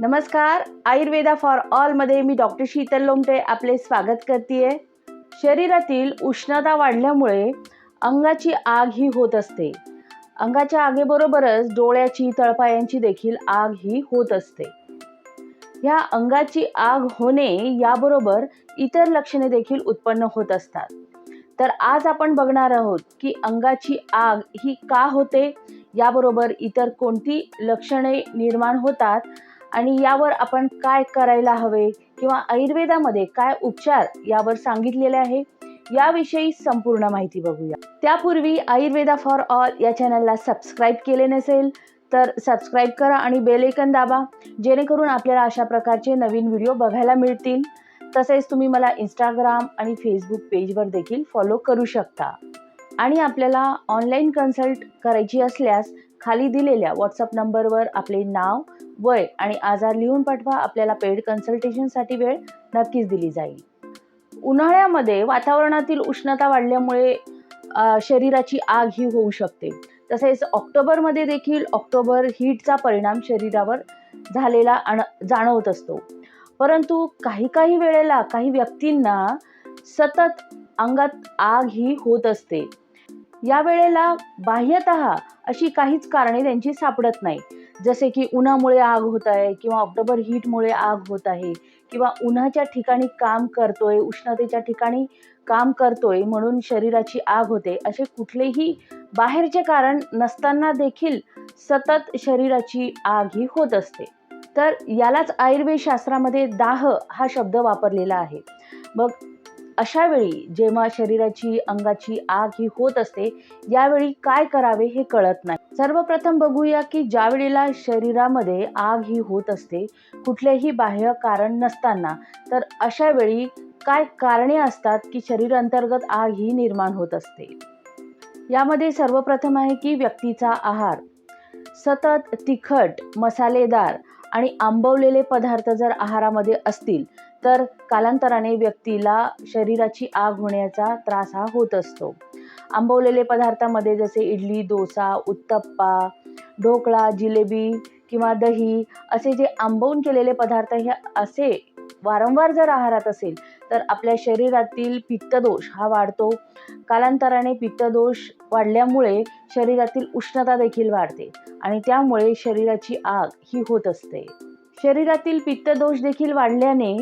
नमस्कार आयुर्वेदा फॉर ऑलमध्ये मी डॉक्टर शीतल लोमटे आपले स्वागत करते शरीरातील उष्णता वाढल्यामुळे अंगाची आग ही होत असते. अंगाच्या आगेबरोबरच डोळ्याची तळपायांची देखील आग ही होत असते. ह्या अंगाची आग होणे याबरोबर इतर लक्षणे देखील उत्पन्न होत असतात. तर आज आपण बघणार आहोत की अंगाची आग ही का होते? याबरोबर इतर कोणती लक्षणे निर्माण होतात? आणि यावर आपण काय करायला हवे? किंवा आयुर्वेदामध्ये काय उपचार यावर सांगितलेले आहे? याविषयी संपूर्ण माहिती बघूया. त्यापूर्वी आयुर्वेदा फॉर ऑल या चॅनलला सबस्क्राईब केले नसेल तर सबस्क्राईब करा आणि बेलेकन दाबा जेणेकरून आपल्याला अशा प्रकारचे नवीन व्हिडिओ बघायला मिळतील. तसेच तुम्ही मला इंस्टाग्राम आणि फेसबुक पेजवर देखील फॉलो करू शकता. आणि आपल्याला ऑनलाईन कन्सल्ट करायची असल्यास खाली दिलेल्या व्हॉट्सअप नंबरवर आपले नाव वय आणि आजार लिहून पाठवा. आपल्याला पेड कन्सल्टेशनसाठी वेळ नक्कीच दिली जाईल. उन्हाळ्यामध्ये वातावरणातील उष्णता वाढल्यामुळे शरीराची आग ही होऊ शकते. तसेच ऑक्टोबरमध्ये देखील ऑक्टोबर हीटचा परिणाम शरीरावर झालेला अण जाणवत असतो. परंतु काही काही वेळेला काही व्यक्तींना सतत अंगात आग ही होत असते. या वेळेला बाह्यत अशी काहीच कारणे त्यांची सापडत नाही. जसे की उन्हामुळे आग होत आहे किंवा ऑक्टोबर हीटमुळे आग होत आहे किंवा उन्हाच्या ठिकाणी काम करतोय उष्णतेच्या ठिकाणी काम करतोय म्हणून शरीराची आग होते असे कुठलेही बाहेरचे कारण नसताना देखील सतत शरीराची आग ही होत असते. तर यालाच आयुर्वेद शास्त्रामध्ये दाह हा शब्द वापरलेला आहे. मग अशा वेळी जेव्हा शरीराची अंगाची आग ही होत असते यावेळी काय करावे हे कळत नाही. सर्वप्रथम बघूया की ज्या वेळेला शरीरामध्ये आग ही होत असते कुठलेही बाह्य कारण नसताना तर अशा वेळी काय कारणे असतात की शरीर अंतर्गत आग ही निर्माण होत असते? यामध्ये सर्वप्रथम आहे की व्यक्तीचा आहार. सतत तिखट मसालेदार आणि आंबवलेले पदार्थ जर आहारामध्ये असतील तर कालांतराने व्यक्तीला शरीराची आग होण्याचा त्रास हा होत असतो. आंबवलेले पदार्थामध्ये जसे इडली डोसा उत्तप्पा ढोकळा जिलेबी किंवा दही असे जे आंबवून केलेले पदार्थ हे असे वारंवार जर आहारात असेल तर आपल्या शरीरातील पित्तदोष हा वाढतो. कालांतराने पित्तदोष वाढल्यामुळे शरीरातील उष्णता देखील वाढते आणि त्यामुळे शरीराची आग ही होत असते. शरीरातील पित्तदोष देखील वाढल्याने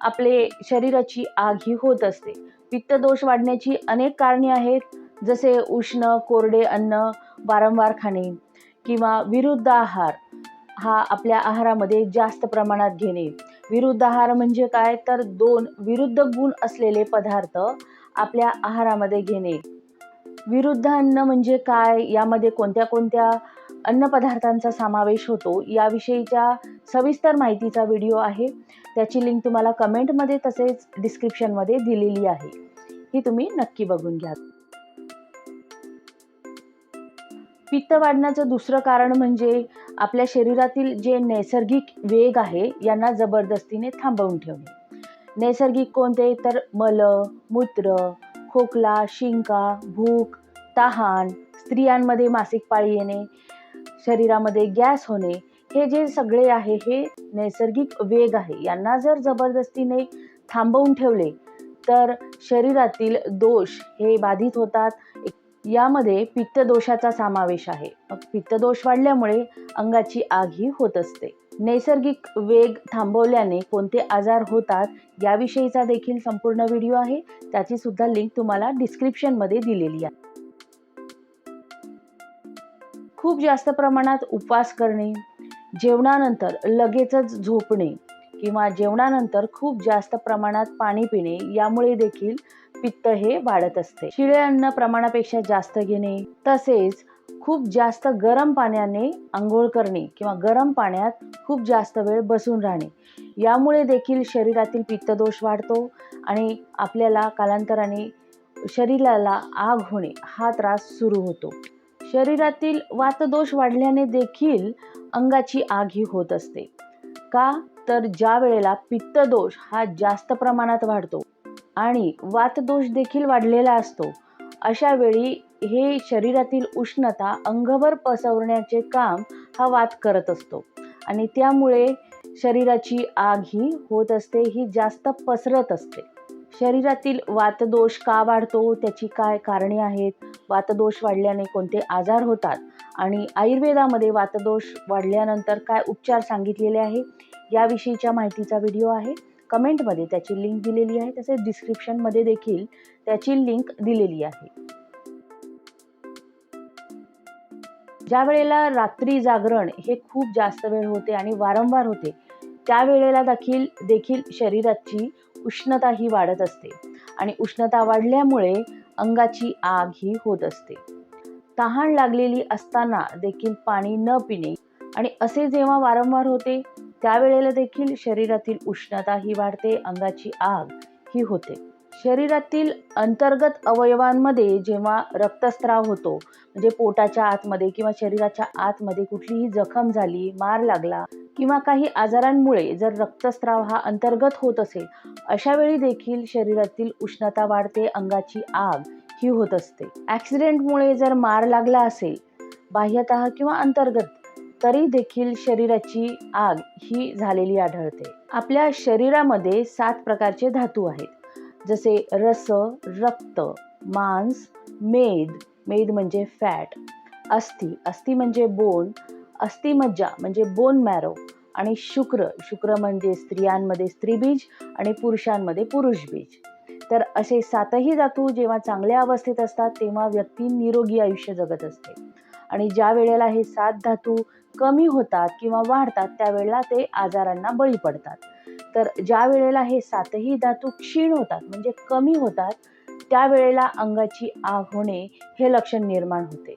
आपले शरीराची आग ही होत असते. पित्तदोष वाढण्याची अनेक कारणे आहेत. जसे उष्ण कोरडे अन्न वारंवार खाणे किंवा विरुद्ध आहार हा आपल्या आहारामध्ये जास्त प्रमाणात घेणे. विरुद्ध आहार म्हणजे काय? तर दोन विरुद्ध गुण असलेले पदार्थ आपल्या आहारामध्ये घेणे. विरुद्ध अन्न म्हणजे काय? यामध्ये कोणत्या कोणत्या अन्नपदार्थांचा समावेश होतो. याविषयीच्या सविस्तर माहितीचा व्हिडिओ आहे. त्याची लिंक तुम्हाला कमेंटमध्ये तसेच डिस्क्रिप्शनमध्ये दिलेली आहे. ही तुम्ही नक्की बघून घ्या. पित्त वाढण्याचं दुसरं कारण म्हणजे आपल्या शरीरातील जे नैसर्गिक वेग आहे यांना जबरदस्तीने थांबवून ठेवणे. नैसर्गिक कोणते? तर मल मूत्र खोकला शिंका भूक तहान स्त्रियांमध्ये मासिक पाळी येणे. शरीरामध्ये गॅस होणे हे जे सगळे आहे हे नैसर्गिक वेग आहे. यांना जर जबरदस्तीने थांबवून ठेवले तर शरीरातील दोष हे बाधित होतात. यामध्ये पित्तदोषाचा समावेश आहे. मग पित्तदोष वाढल्यामुळे अंगाची आग ही होत असते. नैसर्गिक वेग थांबवल्याने कोणते आजार होतात याविषयीचा देखील संपूर्ण व्हिडिओ आहे. त्याची सुद्धा लिंक तुम्हाला डिस्क्रिप्शनमध्ये दिलेली आहे. खूप जास्त प्रमाणात उपवास करणे जेवणानंतर लगेचच झोपणे किंवा जेवणानंतर खूप जास्त प्रमाणात पाणी पिणे यामुळे देखील पित्त हे वाढत असते. शिळे अन्न प्रमाणापेक्षा जास्त घेणे तसेच खूप जास्त गरम पाण्याने आंघोळ करणे किंवा गरम पाण्यात खूप जास्त वेळ बसून राहणे. यामुळे देखील शरीरातील पित्तदोष वाढतो आणि आपल्याला कालांतराने शरीराला आग होणे हा त्रास सुरू होतो. शरीरातील वातदोष वाढल्याने देखील अंगाची आग ही होत असते. का? तर ज्या वेळेला पित्तदोष हा जास्त प्रमाणात वाढतो आणि वातदोष देखील वाढलेला असतो अशा वेळी हे शरीरातील उष्णता अंगभर पसरवण्याचे काम हा वात करत असतो आणि त्यामुळे शरीराची आग ही होत असते ही जास्त पसरत असते. शरीरातील वातदोष का वाढतो? त्याची काय कारणे आहेत? वातदोष वाढल्याने कोणते आजार होतात? आणि आयुर्वेदामध्ये वातदोष वाढल्यानंतर काय उपचार सांगितलेले आहे? याविषयीच्या माहितीचा व्हिडिओ आहे. कमेंटमध्ये त्याची लिंक दिलेली आहे. तसेच डिस्क्रिप्शनमध्ये देखील त्याची लिंक दिलेली आहे. ज्या वेळेला रात्री जागरण हे खूप जास्त वेळ होते आणि वारंवार होते त्यावेळेला देखील देखील शरीराची उष्णता ही वाढत असते आणि उष्णता वाढल्यामुळे अंगाची आग ही होत असते. तहान लागलेली असताना देखील पाणी न पिणे आणि असे जेव्हा वारंवार होते त्यावेळेला देखील शरीरातील उष्णता ही वाढते अंगाची आग ही होते. शरीरातील अंतर्गत अवयवांमध्ये जेव्हा रक्तस्राव होतो म्हणजे पोटाच्या आतमध्ये किंवा शरीराच्या आतमध्ये कुठलीही जखम झाली मार लागला किंवा काही आजारांमुळे जर रक्तस्राव हा अंतर्गत होत असेल अशा वेळी देखील शरीरातील उष्णता वाढते अंगाची आग ही होत असते. ॲक्सिडेंटमुळे जर मार लागला असेल बाह्यतः किंवा अंतर्गत तरी देखील शरीराची आग ही झालेली आढळते. आपल्या शरीरामध्ये सात प्रकारचे धातू आहेत. जसे रस रक्त मांस मेद. मेद म्हणजे फॅट. अस्थि. अस्थि म्हणजे बोन. अस्थिमज्जा म्हणजे बोन मॅरो आणि शुक्र. शुक्र म्हणजे स्त्रियांमध्ये स्त्रीबीज आणि पुरुषांमध्ये पुरुषबीज. तर असे सातही धातू जेव्हा चांगल्या अवस्थेत असतात तेव्हा व्यक्ती निरोगी आयुष्य जगत असते. आणि ज्या वेळेला हे सात धातू कमी होतात किंवा वाढतात त्यावेळेला ते आजारांना बळी पडतात. तर ज्या वेळेला हे सातही धातू क्षीण होतात म्हणजे कमी होतात त्यावेळेला अंगाची आग होणे हे लक्षण निर्माण होते.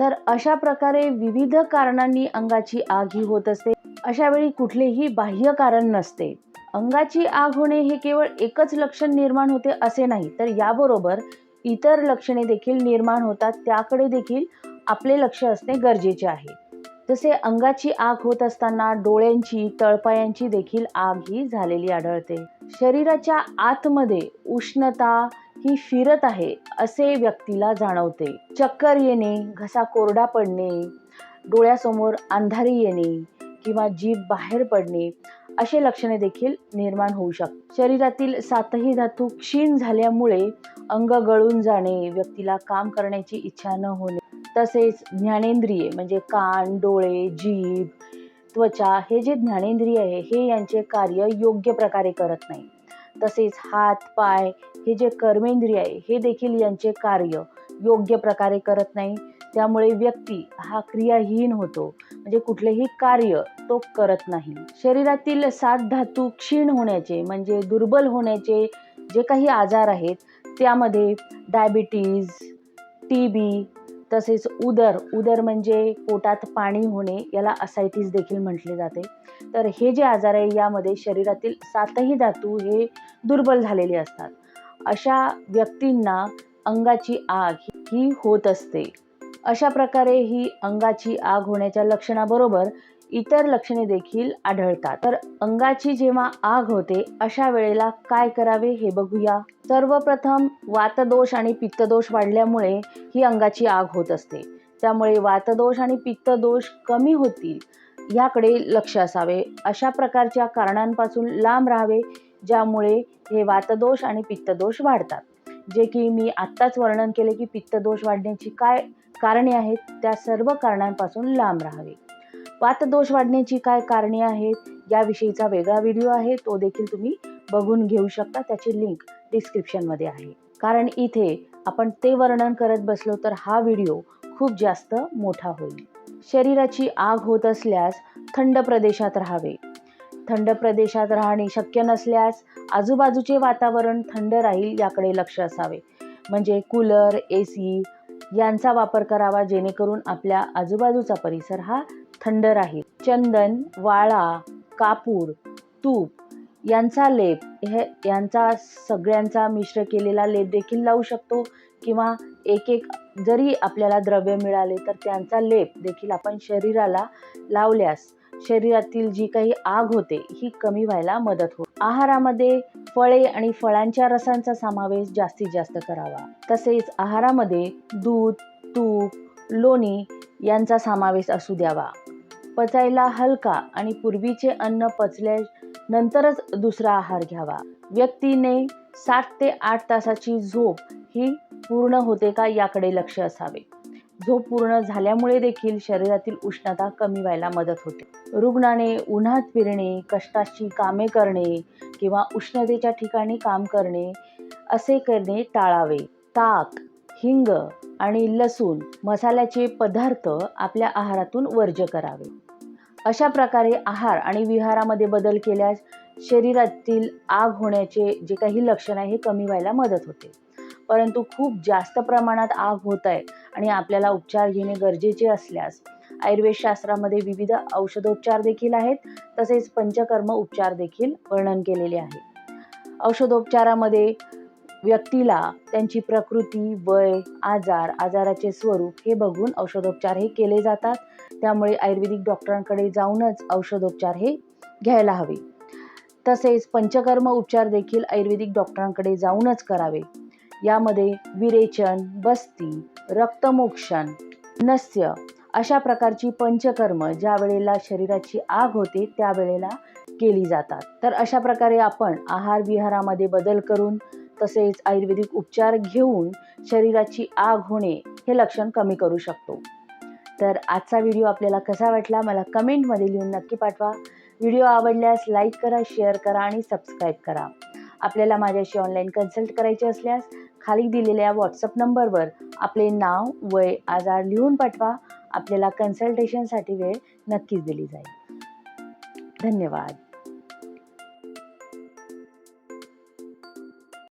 तर अशा प्रकारे विविध कारणांनी अंगाची आग ही होत असते. अशा वेळी कुठलेही बाह्य कारण नसते. अंगाची आग होणे हे केवळ एकच लक्षण निर्माण होते असे नाही तर याबरोबर इतर लक्षणे देखील निर्माण होतात. त्याकडे देखील आपले लक्ष असणे गरजेचे आहे. तसे अंगाची आग होत असताना डोळ्यांची तळपायांची देखील आग ही झालेली आढळते. शरीराच्या आतमध्ये उष्णता ही फिरत आहे असे व्यक्तीला जाणवते. चक्कर येणे घसा कोरडा पडणे डोळ्यासमोर अंधारी येणे किंवा जीभ बाहेर पडणे असे लक्षणे देखील निर्माण होऊ शकतात शरीरातील सातही धातू क्षीण झाल्यामुळे अंग गळून जाणे व्यक्तीला काम करण्याची इच्छा न होणे तसेच ज्ञानेंद्रिये म्हणजे कान डोळे जीभ त्वचा हे जे ज्ञानेंद्रिय आहे हे यांचे कार्य योग्य प्रकारे करत नाही. तसेच हात पाय हे जे कर्मेंद्रिय आहे हे देखील यांचे कार्य योग्य प्रकारे करत नाही. त्यामुळे व्यक्ती हा क्रियाहीन होतो. म्हणजे कुठलेही कार्य तो करत नाही. शरीरातील सात धातू क्षीण होण्याचे म्हणजे दुर्बल होण्याचे जे काही आजार आहेत त्यामध्ये डायबिटीज टी बी तसेच उदर उदर म्हणजे पोटात पाणी होणे याला असायटीस देखील म्हटले जाते. तर हे जे आजार आहे यामध्ये शरीरातील सातही धातू हे दुर्बल झालेले असतात. अशा व्यक्तींना अंगाची आग ही होत असते. अशा प्रकारे ही अंगाची आग होण्याच्या लक्षणाबरोबर इतर लक्षणे देखील आढळतात. तर अंगाची जेव्हा आग होते अशा वेळेला काय करावे हे बघूया. सर्वप्रथम वातदोष आणि पित्तदोष वाढल्यामुळे ही अंगाची आग होत असते. त्यामुळे वातदोष आणि पित्तदोष कमी होतील याकडे लक्ष असावे. अशा प्रकारच्या कारणांपासून लांब राहावे ज्यामुळे हे वातदोष आणि पित्तदोष वाढतात. जे की मी आत्ताच वर्णन केले की पित्तदोष वाढण्याची काय कारणे आहेत त्या सर्व कारणांपासून लांब राहावे. वातदोष वाढण्याची काय कारणे आहेत? याविषयीचा वेगळा व्हिडिओ आहे. तो देखील तुम्ही बघून घेऊ शकता. त्याची लिंक डिस्क्रिप्शनमध्ये आहे. कारण इथे आपण ते वर्णन करत बसलो तर हा व्हिडिओ खूप जास्त मोठा होईल. शरीराची आग होत असल्यास थंड प्रदेशात राहावे. थंड प्रदेशात राहणे शक्य नसल्यास आजूबाजूचे वातावरण थंड राहील याकडे लक्ष असावे. म्हणजे कूलर ए सी यांचा वापर करावा जेणेकरून आपल्या आजूबाजूचा परिसर हा थंड राहील. चंदन वाळा कापूर तूप यांचा लेप हे यांचा सगळ्यांचा मिश्र केलेला लेप देखील लावू शकतो किंवा एक एक जरी आपल्याला द्रव्य मिळाले तर त्यांचा लेप देखील आपण शरीराला लावल्यास शरीरातील जी काही आग होते ही कमी व्हायला मदत होते. आहारामध्ये फळे आणि फळांच्या रसांचा समावेश जास्तीत जास्त करावा. तसेच आहारामध्ये दूध तूप लोणी यांचा समावेश असू द्यावा. पचायला हलका आणि पूर्वीचे अन्न पचल्या नंतरच दुसरा आहार घ्यावा. व्यक्तीने सात ते आठ तासाची झोप ही पूर्ण होते का याकडे लक्ष असावे. झोप पूर्ण झाल्यामुळे देखील शरीरातील उष्णता कमी व्हायला मदत होते. रुग्णाने उन्हात फिरणे कष्टाची कामे करणे किंवा उष्णतेच्या ठिकाणी काम करणे असे करणे टाळावे. ताक हिंग आणि लसूण मसाल्याचे पदार्थ आपल्या आहारातून वर्ज्य करावे. अशा प्रकारे आहार आणि विहारामध्ये बदल केल्यास शरीरातील आग होण्याचे जे काही लक्षण आहे हे कमी व्हायला मदत होते. परंतु खूप जास्त प्रमाणात आग होत आहे आणि आपल्याला उपचार घेणे गरजेचे असल्यास आयुर्वेद शास्त्रामध्ये विविध औषधोपचार देखील आहेत तसेच पंचकर्म उपचार देखील वर्णन केलेले आहे. औषधोपचारामध्ये व्यक्तीला त्यांची प्रकृती वय आजार आजाराचे स्वरूप हे बघून औषधोपचार हे केले जातात. त्यामुळे आयुर्वेदिक डॉक्टरांकडे जाऊनच औषधोपचार हे घ्यायला हवे. तसेच पंचकर्म उपचार देखील आयुर्वेदिक डॉक्टरांकडे जाऊनच करावे. यामध्ये विरेचन बस्ती रक्तमोक्षण नस्य अशा प्रकारची पंचकर्म ज्या वेळेला शरीराची आग होते त्यावेळेला केली जातात. तर अशा प्रकारे आपण आहार विहारामध्ये बदल करून तसेच आयुर्वेदिक उपचार घेऊन शरीराची आग होणे हे लक्षण कमी करू शकतो. तर आजचा व्हिडिओ आपल्याला कसा वाटला मला कमेंटमध्ये लिहून नक्की पाठवा. व्हिडिओ आवडल्यास लाईक करा शेअर करा आणि सबस्क्राईब करा. आपल्याला माझ्याशी ऑनलाईन कन्सल्ट करायचे असल्यास खाली दिलेल्या व्हॉट्सअप नंबरवर आपले नाव वय आजार लिहून पाठवा. आपल्याला कन्सल्टेशनसाठी वेळ नक्कीच दिली जाईल. धन्यवाद.